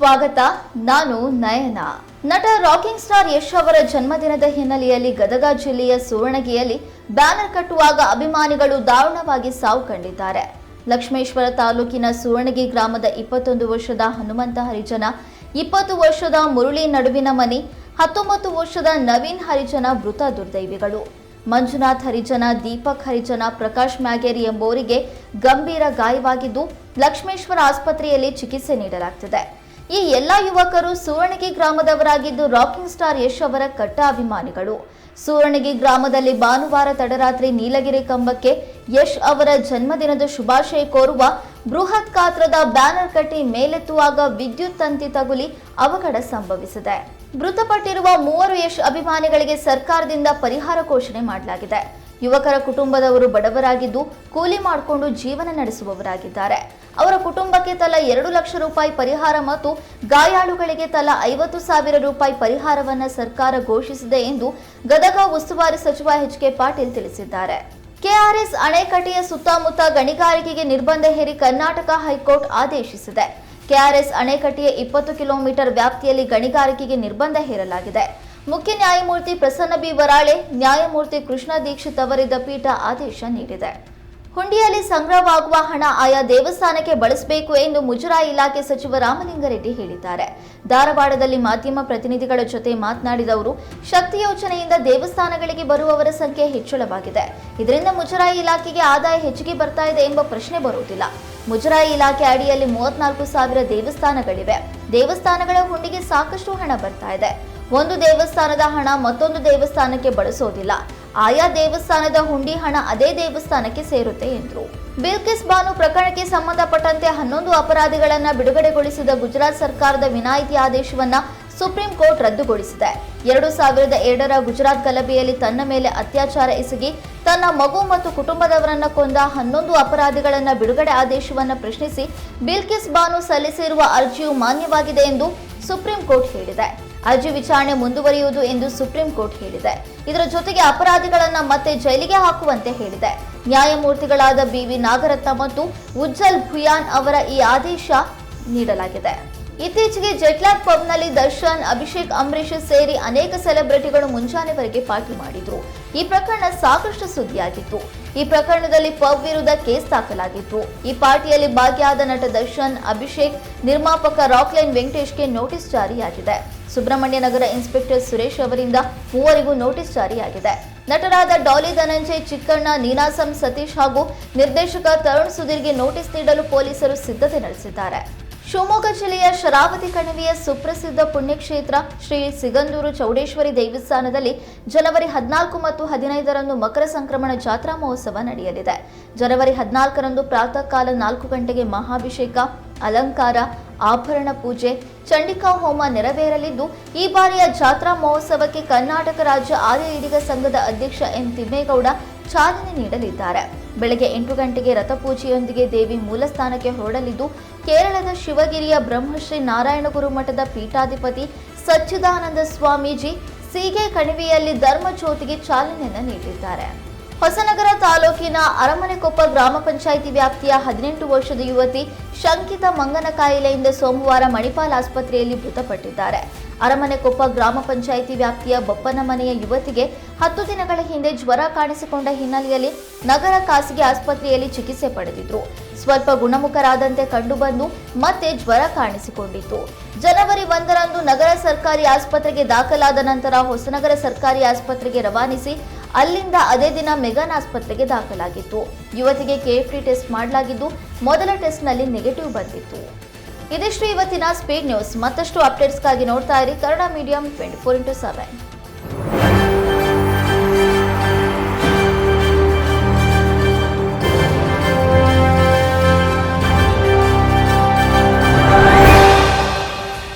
ಸ್ವಾಗತ, ನಾನು ನಯನ. ನಟ ರಾಕಿಂಗ್ ಸ್ಟಾರ್ ಯಶ್ ಅವರ ಜನ್ಮದಿನದ ಹಿನ್ನೆಲೆಯಲ್ಲಿ ಗದಗ ಜಿಲ್ಲೆಯ ಸುವರ್ಣಗಿಯಲ್ಲಿ ಬ್ಯಾನರ್ ಕಟ್ಟುವಾಗ ಅಭಿಮಾನಿಗಳು ದಾರುಣವಾಗಿ ಸಾವು ಕಂಡಿದ್ದಾರೆ. ಲಕ್ಷ್ಮೇಶ್ವರ ತಾಲೂಕಿನ ಸುವರ್ಣಗಿ ಗ್ರಾಮದ ಇಪ್ಪತ್ತೊಂದು ವರ್ಷದ ಹನುಮಂತ ಹರಿಜನ, ಇಪ್ಪತ್ತು ವರ್ಷದ ಮುರುಳಿ ನಡುವಿನ ಮನಿ, ಹತ್ತೊಂಬತ್ತು ವರ್ಷದ ನವೀನ್ ಹರಿಜನ ಮೃತ ದುರ್ದೈವಿಗಳು. ಮಂಜುನಾಥ್ ಹರಿಜನ, ದೀಪಕ್ ಹರಿಜನ, ಪ್ರಕಾಶ್ ಮ್ಯಾಗೇರಿ ಎಂಬುವರಿಗೆ ಗಂಭೀರ ಗಾಯವಾಗಿದ್ದು, ಲಕ್ಷ್ಮೇಶ್ವರ ಆಸ್ಪತ್ರೆಯಲ್ಲಿ ಚಿಕಿತ್ಸೆ ನೀಡಲಾಗ್ತಿದೆ. ಈ ಎಲ್ಲ ಯುವಕರು ಸುವರ್ಣಗಿ ಗ್ರಾಮದವರಾಗಿದ್ದು ರಾಕಿಂಗ್ ಸ್ಟಾರ್ ಯಶ್ ಅವರ ಕಟ್ಟ ಅಭಿಮಾನಿಗಳು ಸುವರ್ಣಗಿ ಗ್ರಾಮದಲ್ಲಿ ಭಾನುವಾರ ತಡರಾತ್ರಿ ನೀಲಗಿರಿ ಕಂಬಕ್ಕೆ ಯಶ್ ಅವರ ಜನ್ಮದಿನದ ಶುಭಾಶಯ ಕೋರುವ ಬೃಹತ್ ಗಾತ್ರದ ಬ್ಯಾನರ್ ಕಟ್ಟಿ ಮೇಲೆತ್ತುವಾಗ ವಿದ್ಯುತ್ ತಂತಿ ತಗುಲಿ ಅವಘಡ ಸಂಭವಿಸಿದೆ. ಮೃತಪಟ್ಟಿರುವ ಮೂವರು ಯಶ್ ಅಭಿಮಾನಿಗಳಿಗೆ ಸರ್ಕಾರದಿಂದ ಪರಿಹಾರ ಘೋಷಣೆ ಮಾಡಲಾಗಿದೆ. ಯುವಕರ ಕುಟುಂಬದವರು ಬಡವರಾಗಿದ್ದು ಕೂಲಿ ಮಾಡಿಕೊಂಡು ಜೀವನ ನಡೆಸುವವರಾಗಿದ್ದಾರೆ. ಅವರ ಕುಟುಂಬಕ್ಕೆ ತಲಾ ಎರಡು ಲಕ್ಷ ರೂಪಾಯಿ ಪರಿಹಾರ ಮತ್ತು ಗಾಯಾಳುಗಳಿಗೆ ತಲಾ ಐವತ್ತು ಸಾವಿರ ರೂಪಾಯಿ ಪರಿಹಾರವನ್ನು ಸರ್ಕಾರ ಘೋಷಿಸಿದೆ ಎಂದು ಗದಗ ಉಸ್ತುವಾರಿ ಸಚಿವ ಎಚ್ ಕೆ ಪಾಟೀಲ್ ತಿಳಿಸಿದ್ದಾರೆ. ಕೆಆರ್ಎಸ್ ಅಣೆಕಟ್ಟೆಯ ಸುತ್ತಮುತ್ತ ಗಣಿಗಾರಿಕೆಗೆ ನಿರ್ಬಂಧ ಹೇರಿ ಕರ್ನಾಟಕ ಹೈಕೋರ್ಟ್ ಆದೇಶಿಸಿದೆ. ಕೆಆರ್ಎಸ್ ಅಣೆಕಟ್ಟೆಯ ಇಪ್ಪತ್ತು ಕಿಲೋಮೀಟರ್ ವ್ಯಾಪ್ತಿಯಲ್ಲಿ ಗಣಿಗಾರಿಕೆಗೆ ನಿರ್ಬಂಧ ಹೇರಲಾಗಿದೆ. ಮುಖ್ಯ ನ್ಯಾಯಮೂರ್ತಿ ಪ್ರಸನ್ನ ಬಿ ವರಾಳೆ, ನ್ಯಾಯಮೂರ್ತಿ ಕೃಷ್ಣ ದೀಕ್ಷಿತ್ ಅವರಿದ್ದ ಪೀಠ ಆದೇಶ ನೀಡಿದೆ. ಹುಂಡಿಯಲ್ಲಿ ಸಂಗ್ರಹವಾಗುವ ಹಣ ಆಯಾ ದೇವಸ್ಥಾನಕ್ಕೆ ಬಳಸಬೇಕು ಎಂದು ಮುಜರಾಯಿ ಇಲಾಖೆ ಸಚಿವ ರಾಮಲಿಂಗಾರೆಡ್ಡಿ ಹೇಳಿದ್ದಾರೆ. ಧಾರವಾಡದಲ್ಲಿ ಮಾಧ್ಯಮ ಪ್ರತಿನಿಧಿಗಳ ಜೊತೆ ಮಾತನಾಡಿದ ಅವರು, ಶಕ್ತಿ ಯೋಜನೆಯಿಂದ ದೇವಸ್ಥಾನಗಳಿಗೆ ಬರುವವರ ಸಂಖ್ಯೆ ಹೆಚ್ಚಳವಾಗಿದೆ. ಇದರಿಂದ ಮುಜರಾಯಿ ಇಲಾಖೆಗೆ ಆದಾಯ ಹೆಚ್ಚಿಗೆ ಬರ್ತಾ ಇದೆ ಎಂಬ ಪ್ರಶ್ನೆ ಬರುವುದಿಲ್ಲ. ಮುಜರಾಯಿ ಇಲಾಖೆ ಅಡಿಯಲ್ಲಿ ಮೂವತ್ನಾಲ್ಕು ಸಾವಿರ ದೇವಸ್ಥಾನಗಳಿವೆ. ದೇವಸ್ಥಾನಗಳ ಹುಂಡಿಗೆ ಸಾಕಷ್ಟು ಹಣ ಬರ್ತಾ ಇದೆ. ಒಂದು ದೇವಸ್ಥಾನದ ಹಣ ಮತ್ತೊಂದು ದೇವಸ್ಥಾನಕ್ಕೆ ಬಳಸೋದಿಲ್ಲ. ಆಯಾ ದೇವಸ್ಥಾನದ ಹುಂಡಿ ಹಣ ಅದೇ ದೇವಸ್ಥಾನಕ್ಕೆ ಸೇರುತ್ತೆ ಎಂದರು. ಬಿಲ್ಕಿಸ್ ಬಾನು ಪ್ರಕರಣಕ್ಕೆ ಸಂಬಂಧಪಟ್ಟಂತೆ ಹನ್ನೊಂದು ಅಪರಾಧಿಗಳನ್ನ ಬಿಡುಗಡೆಗೊಳಿಸಿದ ಗುಜರಾತ್ ಸರ್ಕಾರದ ವಿನಾಯಿತಿ ಆದೇಶವನ್ನ ಸುಪ್ರೀಂ ಕೋರ್ಟ್ ರದ್ದುಗೊಳಿಸಿದೆ. ಎರಡು ಸಾವಿರದ ಎರಡರ ಗುಜರಾತ್ ಗಲಭೆಯಲ್ಲಿ ತನ್ನ ಮೇಲೆ ಅತ್ಯಾಚಾರ ಎಸಗಿ ತನ್ನ ಮಗು ಮತ್ತು ಕುಟುಂಬದವರನ್ನ ಕೊಂದ ಹನ್ನೊಂದು ಅಪರಾಧಿಗಳನ್ನ ಬಿಡುಗಡೆ ಆದೇಶವನ್ನ ಪ್ರಶ್ನಿಸಿ ಬಿಲ್ಕಿಸ್ ಬಾನು ಸಲ್ಲಿಸಿರುವ ಅರ್ಜಿಯು ಮಾನ್ಯವಾಗಿದೆ ಎಂದು ಸುಪ್ರೀಂ ಕೋರ್ಟ್ ಹೇಳಿದೆ. ಅರ್ಜಿ ವಿಚಾರಣೆ ಮುಂದುವರಿಯುವುದು ಎಂದು ಸುಪ್ರೀಂ ಕೋರ್ಟ್ ಹೇಳಿದೆ. ಇದರ ಜೊತೆಗೆ ಅಪರಾಧಿಗಳನ್ನ ಮತ್ತೆ ಜೈಲಿಗೆ ಹಾಕುವಂತೆ ಹೇಳಿದೆ. ನ್ಯಾಯಮೂರ್ತಿಗಳಾದ ಬಿವಿ ನಾಗರತ್ನ ಮತ್ತು ಉಜ್ಜಲ್ ಭುಯಾನ್ ಅವರ ಈ ಆದೇಶ ನೀಡಲಾಗಿದೆ. ಇತ್ತೀಚೆಗೆ ಜೆಟ್ಲಾಗ್ ಪಬ್ನಲ್ಲಿ ದರ್ಶನ್, ಅಭಿಷೇಕ್ ಅಂಬರೀಷ್ ಸೇರಿ ಅನೇಕ ಸೆಲೆಬ್ರಿಟಿಗಳು ಮುಂಜಾನೆವರೆಗೆ ಪಾರ್ಟಿ ಮಾಡಿದ್ರು. ಈ ಪ್ರಕರಣ ಸಾಕಷ್ಟು ಸುದ್ದಿಯಾಗಿತ್ತು ಈ ಪ್ರಕರಣದಲ್ಲಿ ಪಬ್ ವಿರುದ್ಧ ಕೇಸ್ ದಾಖಲಾಗಿತ್ತು. ಈ ಪಾರ್ಟಿಯಲ್ಲಿ ಭಾಗಿಯಾದ ನಟ ದರ್ಶನ್, ಅಭಿಷೇಕ್, ನಿರ್ಮಾಪಕ ರಾಕ್ಲೈನ್ ವೆಂಕಟೇಶ್ಗೆ ನೋಟಿಸ್ ಜಾರಿಯಾಗಿದೆ. ಸುಬ್ರಹ್ಮಣ್ಯ ನಗರ ಇನ್ಸ್ಪೆಕ್ಟರ್ ಸುರೇಶ್ ಅವರಿಂದ ಮೂವರಿಗೂ ನೋಟಿಸ್ ಜಾರಿಯಾಗಿದೆ. ನಟರಾದ ಡಾಲಿ ಧನಂಜಯ್, ಚಿಕ್ಕಣ್ಣ ನೀನಾಸಂ, ಸತೀಶ್ ಹಾಗೂ ನಿರ್ದೇಶಕ ತರುಣ್ ಸುಧೀರ್ಗೆ ನೋಟಿಸ್ ನೀಡಲು ಪೊಲೀಸರು ಸಿದ್ಧತೆ ನಡೆಸಿದ್ದಾರೆ. ಶಿವಮೊಗ್ಗ ಜಿಲ್ಲೆಯ ಶರಾವತಿ ಕಣಿವೆಯ ಸುಪ್ರಸಿದ್ಧ ಪುಣ್ಯಕ್ಷೇತ್ರ ಶ್ರೀ ಸಿಗಂದೂರು ಚೌಡೇಶ್ವರಿ ದೇವಸ್ಥಾನದಲ್ಲಿ ಜನವರಿ ಹದಿನಾಲ್ಕು ಮತ್ತು ಹದಿನೈದರಂದು ಮಕರ ಸಂಕ್ರಮಣ ಜಾತ್ರಾ ಮಹೋತ್ಸವ ನಡೆಯಲಿದೆ. ಜನವರಿ ಹದಿನಾಲ್ಕರಂದು ಪ್ರಾತಃ ಕಾಲ ನಾಲ್ಕು ಗಂಟೆಗೆ ಮಹಾಭಿಷೇಕ, ಅಲಂಕಾರ, ಆಭರಣ ಪೂಜೆ, ಚಂಡಿಕಾ ಹೋಮ ನೆರವೇರಲಿದ್ದು, ಈ ಬಾರಿಯ ಜಾತ್ರಾ ಮಹೋತ್ಸವಕ್ಕೆ ಕರ್ನಾಟಕ ರಾಜ್ಯ ಆರ್ಯ ಈಡಿಗ ಸಂಘದ ಅಧ್ಯಕ್ಷ ಎಂ ತಿಮ್ಮೇಗೌಡ ಚಾಲನೆ ನೀಡಲಿದ್ದಾರೆ. ಬೆಳಗ್ಗೆ ಎಂಟು ಗಂಟೆಗೆ ರಥಪೂಜೆಯೊಂದಿಗೆ ದೇವಿ ಮೂಲಸ್ಥಾನಕ್ಕೆ ಹೊರಡಲಿದ್ದು, ಕೇರಳದ ಶಿವಗಿರಿಯ ಬ್ರಹ್ಮಶ್ರೀ ನಾರಾಯಣಗುರು ಮಠದ ಪೀಠಾಧಿಪತಿ ಸಚ್ಚಿದಾನಂದ ಸ್ವಾಮೀಜಿ, ಸೀಗೆ ಕಣಿವೆಯಲ್ಲಿ ಧರ್ಮಜ್ಯೋತಿಗೆ ಚಾಲನೆಯನ್ನು ನೀಡಿದ್ದಾರೆ. ಹೊಸನಗರ ತಾಲೂಕಿನ ಅರಮನೆಕೊಪ್ಪ ಗ್ರಾಮ ಪಂಚಾಯಿತಿ ವ್ಯಾಪ್ತಿಯ ಹದಿನೆಂಟು ವರ್ಷದ ಯುವತಿ ಶಂಕಿತ ಮಂಗನ ಕಾಯಿಲೆಯಿಂದ ಸೋಮವಾರ ಮಣಿಪಾಲ್ ಆಸ್ಪತ್ರೆಯಲ್ಲಿ ಮೃತಪಟ್ಟಿದ್ದಾರೆ. ಅರಮನೆಕೊಪ್ಪ ಗ್ರಾಮ ಪಂಚಾಯಿತಿ ವ್ಯಾಪ್ತಿಯ ಬೊಪ್ಪನ ಮನೆಯ ಯುವತಿಗೆ ಹತ್ತು ದಿನಗಳ ಹಿಂದೆ ಜ್ವರ ಕಾಣಿಸಿಕೊಂಡ ಹಿನ್ನೆಲೆಯಲ್ಲಿ ನಗರ ಖಾಸಗಿ ಆಸ್ಪತ್ರೆಯಲ್ಲಿ ಚಿಕಿತ್ಸೆ ಪಡೆದಿದ್ರು. ಸ್ವಲ್ಪ ಗುಣಮುಖರಾದಂತೆ ಕಂಡುಬಂದು ಮತ್ತೆ ಜ್ವರ ಕಾಣಿಸಿಕೊಂಡಿತ್ತು. ಜನವರಿ ಒಂದರಂದು ನಗರ ಸರ್ಕಾರಿ ಆಸ್ಪತ್ರೆಗೆ ದಾಖಲಾದ ನಂತರ ಹೊಸನಗರ ಸರ್ಕಾರಿ ಆಸ್ಪತ್ರೆಗೆ ರವಾನಿಸಿ ಅಲ್ಲಿಂದ ಅದೇ ದಿನ ಮೆಗಾನ್ ಆಸ್ಪತ್ರೆಗೆ ದಾಖಲಾಗಿತ್ತು. ಯುವತಿಗೆ ಕೆಎಫ್ಟಿ ಟೆಸ್ಟ್ ಮಾಡಲಾಗಿದ್ದು, ಮೊದಲ ಟೆಸ್ಟ್ನಲ್ಲಿ ನೆಗೆಟಿವ್ ಬಂದಿತ್ತು. ಇದಿಷ್ಟು ಇವತ್ತಿನ ಸ್ಪೀಡ್ ನ್ಯೂಸ್. ಮತ್ತಷ್ಟು ಅಪ್ಡೇಟ್ಸ್ಗಾಗಿ ನೋಡ್ತಾ ಇರಿ Kannada medium twenty four into seven